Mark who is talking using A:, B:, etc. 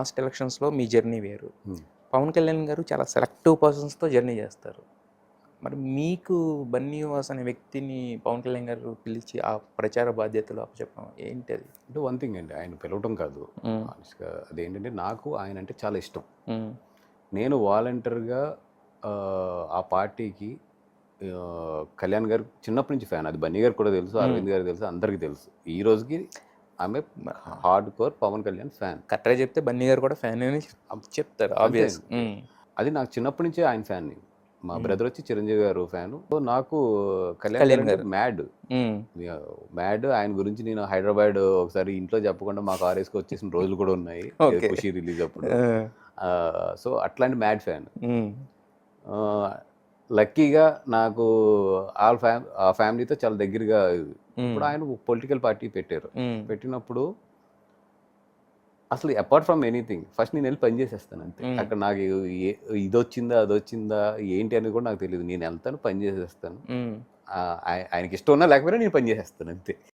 A: Last ఎలక్షన్స్లో మీ journey వేరు.
B: Hmm.
A: పవన్ కళ్యాణ్ గారు చాలా సెలెక్టివ్ పర్సన్స్తో జర్నీ చేస్తారు. మరి మీకు బన్నీవాస్ అనే వ్యక్తిని పవన్ కళ్యాణ్ గారు పిలిచి ఆ ప్రచార బాధ్యతలు చెప్పడం ఏంటి అది?
B: అంటే వన్ థింగ్ అండి ఆయన పిలవటం కాదు. Honestగా అదేంటంటే నాకు ఆయన అంటే చాలా ఇష్టం.
A: మ్మ్.
B: నేను వాలంటీర్గా ఆ పార్టీకి కళ్యాణ్ గారు చిన్నప్పటి నుంచి ఫ్యాన్ అది బన్నీ గారు కూడా తెలుసు అరవింద్ గారికి తెలుసు అందరికీ తెలుసు. ఈ రోజుకి ఆమె hard core Pawan Kalyan fan.
A: కరెక్ట్గా చెప్తే బన్నీ గారు కూడా ఫ్యాన్ అని చెప్తారు ఆబ్వియస్
B: అది నాకు చిన్నప్పటి నుంచే ఆయన ఫ్యాన్ నేను. మా బ్రదర్ వచ్చి చిరంజీవి గారు ఫ్యాన్. నాకు
A: కళ్యాణ్ గారు.
B: మ్యాడ్ మ్యాడ్ ఆయన గురించి నేను హైదరాబాద్ ఒకసారి ఇంట్లో చెప్పకుండా మా కార్ వేసుకు వచ్చేసిన రోజులు కూడా ఉన్నాయి. ఖుషి రిలీజ్ అప్పుడు. సో అట్లాంటి మ్యాడ్ ఫ్యాన్. లక్కీగా నాకు ఆల్ ఫ్యామ్ ఆ ఫ్యామిలీతో చాలా దగ్గరగా ఇప్పుడు ఆయన పొలిటికల్ పార్టీ పెట్టారు. పెట్టినప్పుడు అసలు అపార్ట్ ఫ్రమ్ ఎనీథింగ్ ఫస్ట్ నేను వెళ్ళి పని చేసేస్తాను అంతే. అక్కడ నాకు ఇది వచ్చిందా అది వచ్చిందా ఏంటి అనేది కూడా నాకు తెలియదు నేను వెళ్తాను పని చేసేస్తాను. ఆ, ఆయ- ఆయనకి ఇష్టం ఉన్నా లేకపోయినా నేను పని చేసేస్తాను అంతే.